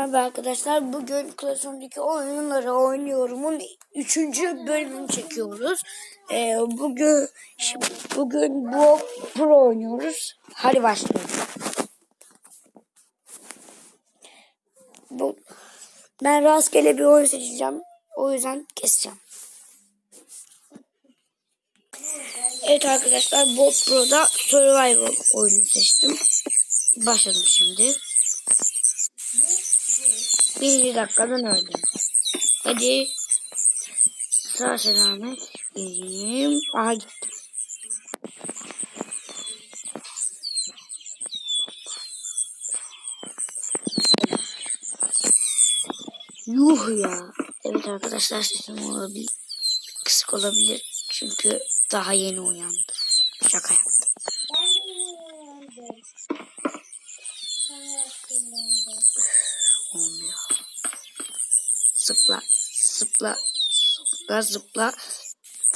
merhaba arkadaşlar. Bugün klasöndeki oyunları oynuyorumun 3. bölümünü çekiyoruz. Ee, bugün şimdi, bugün bu Pro oynuyoruz. Hadi başlayalım. Bu, ben rastgele bir oyun seçeceğim. O yüzden keseceğim. Evet arkadaşlar Bob Pro'da Survival oyunu seçtim. Başladım şimdi. Birinci dakikadan öldüm. Hadi. Sağ selamet. Gireyim. Aha gittim. Yuh ya. Evet arkadaşlar sesim olabilir. Kısık olabilir. Çünkü daha yeni uyandım. Şaka yaptım. Ben de yeni uyandım. Akıllandım. Olmuyor. Zıpla. Zıpla. Zıpla zıpla.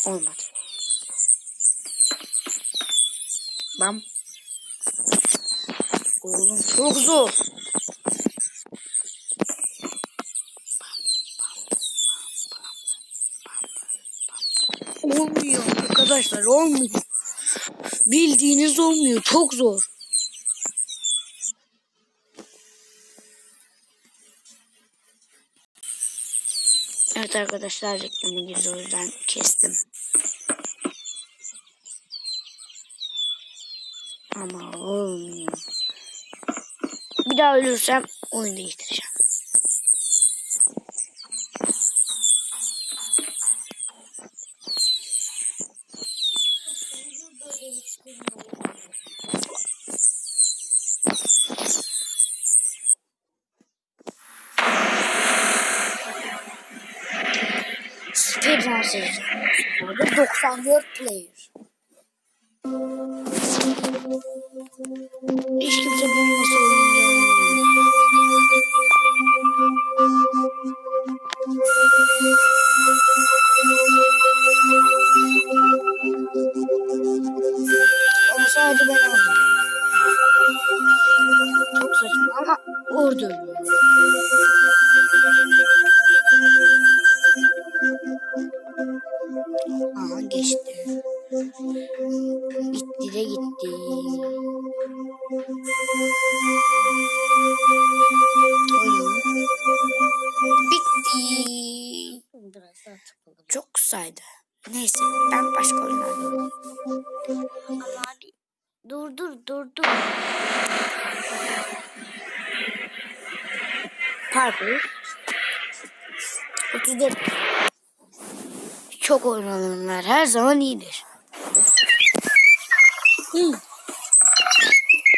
Olmadı. Bam. Oğlum çok zor. Olmuyor arkadaşlar olmuyor. Bildiğiniz olmuyor. Çok zor. Evet arkadaşlar reklamı girdi o yüzden kestim. Ama olmuyor. Bir daha ölürsem oyunu değiştireceğim. Speedrun seyireceğim. Burada 94 player. Hiç kimse bilmese oynayacağım. Ama sadece ben oynuyorum. Çok saçma ama orada geçti. Bitti de gitti. Oyun. Bitti. Çok kısaydı. Neyse ben başka oyunlar Ama hadi. Dur dur dur dur. Parkur. 34. Çok oynananlar her zaman iyidir. Hı.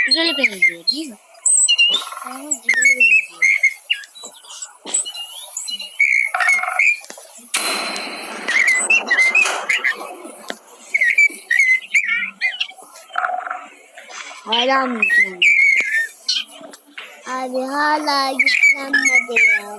Güzel benziyor değil mi? Ama güzel benziyor. Hala mı? Abi hala yüklenmedi ya.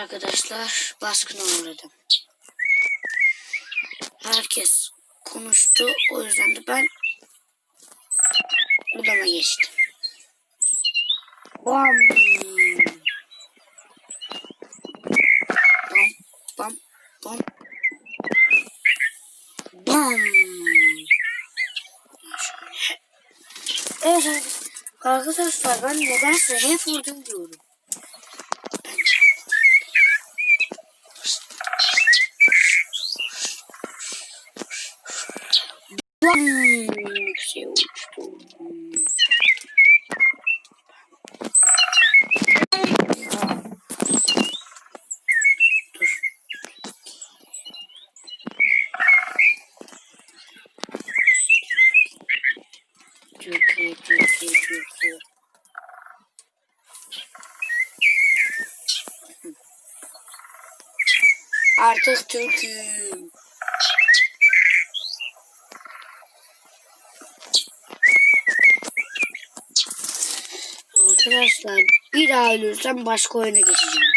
Arkadaşlar baskına uğradım. Herkes konuştu o yüzden de ben odama geçtim. Bam. Bam bam bam. Bam. Evet arkadaşlar ben nedense hep vurdum diyorum. Artık Türk'üm. Arkadaşlar Bir daha ölürsem başka oyuna geçeceğim.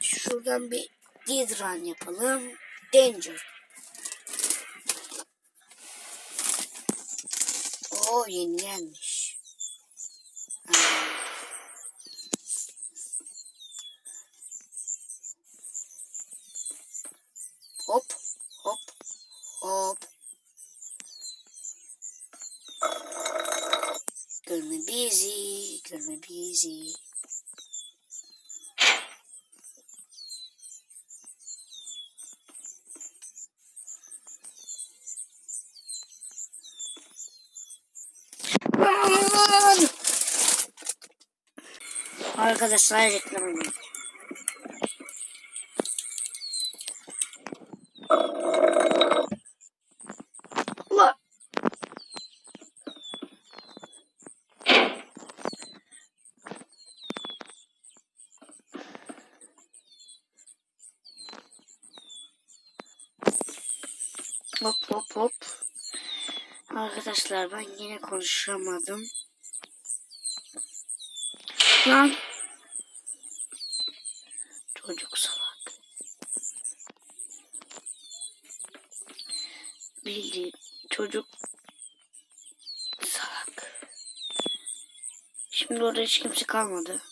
Şuradan bir dead run yapalım. Danger. Oo yeni gelmiş. Ha. Görme bizi, görme bizi. Arkadaşlar reklam. Hop hop hop. Arkadaşlar ben yine konuşamadım. Lan. Çocuk salak. Bildiğin çocuk salak. Şimdi orada hiç kimse kalmadı.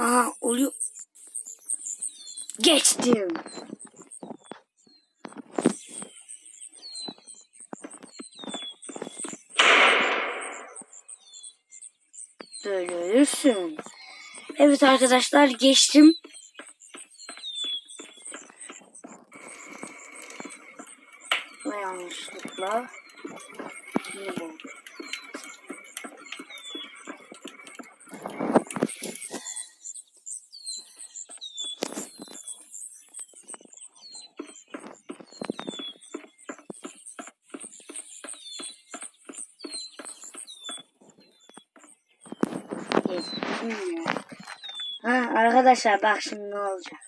Aha oluyor. Geçtim. Böyle ölürsün. Evet arkadaşlar geçtim. Ve yanlışlıkla ne bu? Geçtim ya. Ha arkadaşlar bak şimdi ne olacak.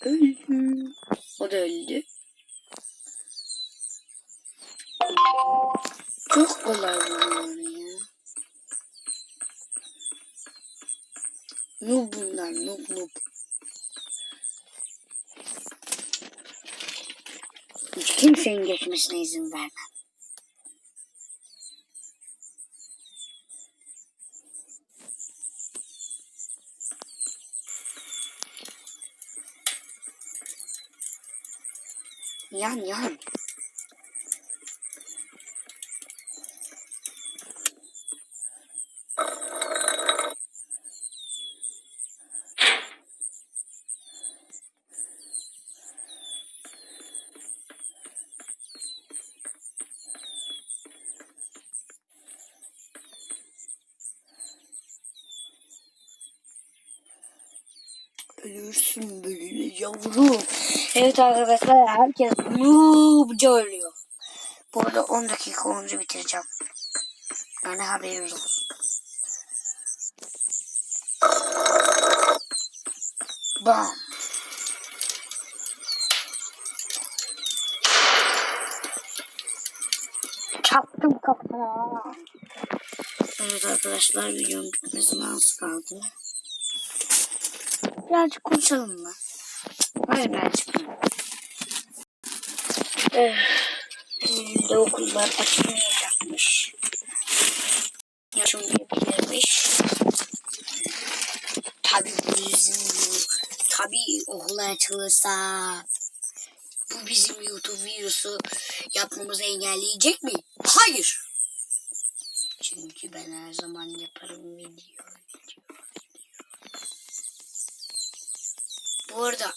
Öldü. O da öldü. Çok kolay bunlar ya. Noob bunlar noob noob. Hiç kimsenin geçmesine izin vermem. 你你很 Ölürsün böyle yavrum. Evet arkadaşlar herkes noobca ölüyor. Bu arada 10 dakika olunca bitireceğim. Yani haberiniz olsun. Bam. Çaktım kafana. Evet arkadaşlar videonun bitmesine az kaldı. Birazcık konuşalım mı? Hayır birazcık? Eh, Şimdi okullar açılmayacakmış. Yaşım. Tabii bu bizim bu. Tabii okullar açılırsa bu bizim YouTube videosu yapmamızı engelleyecek mi? Hayır. Çünkü ben her zaman yaparım video. Bu arada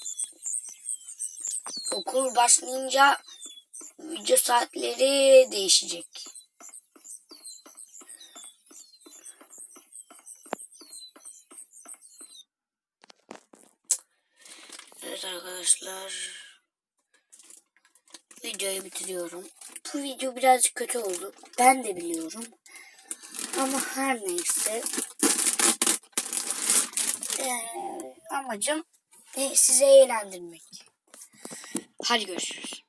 okul başlayınca video saatleri değişecek. Evet arkadaşlar videoyu bitiriyorum. Bu video birazcık kötü oldu. Ben de biliyorum. Ama her neyse. Ee, amacım e, sizi eğlendirmek. Hadi görüşürüz.